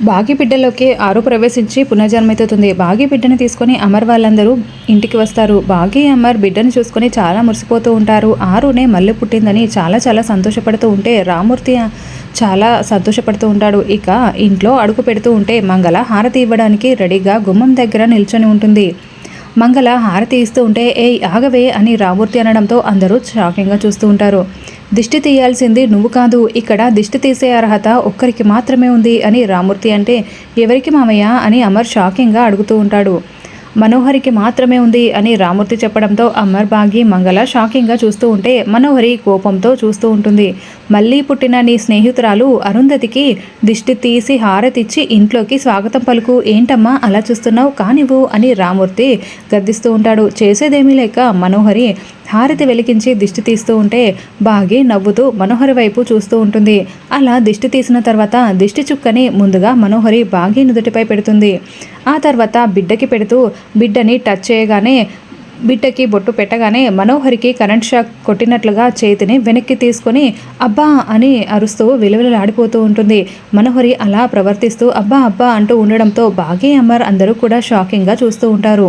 బాగి బిడ్డలోకి ఆరు ప్రవేశించి పునర్జన్మెత్తుతుంది బాగి బిడ్డను తీసుకొని అమర్ వాళ్ళందరూ ఇంటికి వస్తారు. బాగి అమర్ బిడ్డను చూసుకొని చాలా మురిసిపోతూ ఉంటారు. ఆరునే మళ్ళీ పుట్టిందని చాలా చాలా సంతోషపడుతూ ఉంటే రామూర్తి చాలా సంతోషపడుతూ ఉంటాడు. ఇక ఇంట్లో అడుగు పెడుతూ ఉంటే మంగళ హారతి ఇవ్వడానికి రెడీగా గుమ్మం దగ్గర నిల్చొని ఉంటుంది. మంగళ హారతి ఇస్తూ ఉంటే ఏ ఆగవే అని రామూర్తి అనడంతో అందరూ షాకింగ్గా చూస్తూ ఉంటారు. దిష్టి తీయాల్సింది నువ్వు కాదు ఇక్కడ దిష్టి తీసే అర్హత ఒక్కరికి మాత్రమే ఉంది అని రామూర్తి అంటే ఎవరికి మామయ్య అని అమర్ షాకింగ్గా అడుగుతూ ఉంటాడు. మనోహరికి మాత్రమే ఉంది అని రామూర్తి చెప్పడంతో అమర్ బాగి మంగళ షాకింగ్గా చూస్తూ ఉంటే మనోహరి కోపంతో చూస్తూ ఉంటుంది. మళ్ళీ పుట్టిన నీ స్నేహితురాలు అరుంధతికి దిష్టి తీసి హారతిచ్చి ఇంట్లోకి స్వాగతం పలుకు. ఏంటమ్మా అలా చూస్తున్నావు? కానివ్వు అని రామూర్తి గద్దిస్తూ ఉంటాడు. చేసేదేమీ లేక మనోహరి హారతి వెలిగించి దిష్టి తీస్తూ ఉంటే బాగి నవ్వుతూ మనోహరి వైపు చూస్తూ ఉంటుంది. అలా దిష్టి తీసిన తర్వాత దిష్టి చుక్కని ముందుగా మనోహరి బాగి నుదుటిపై పెడుతుంది. ఆ తర్వాత బిడ్డకి పెడుతూ బిడ్డని టచ్ చేయగానే బిడ్డకి బొట్టు పెట్టగానే మనోహరికి కరెంట్ షాక్ కొట్టినట్లుగా చేతిని వెనక్కి తీసుకొని అబ్బా అని అరుస్తూ విలువలాడిపోతూ ఉంటుంది. మనోహరి అలా ప్రవర్తిస్తూ అబ్బా అబ్బా అంటూ ఉండడంతో బాగే అమ్మర్ అందరూ కూడా షాకింగ్గా చూస్తూ ఉంటారు.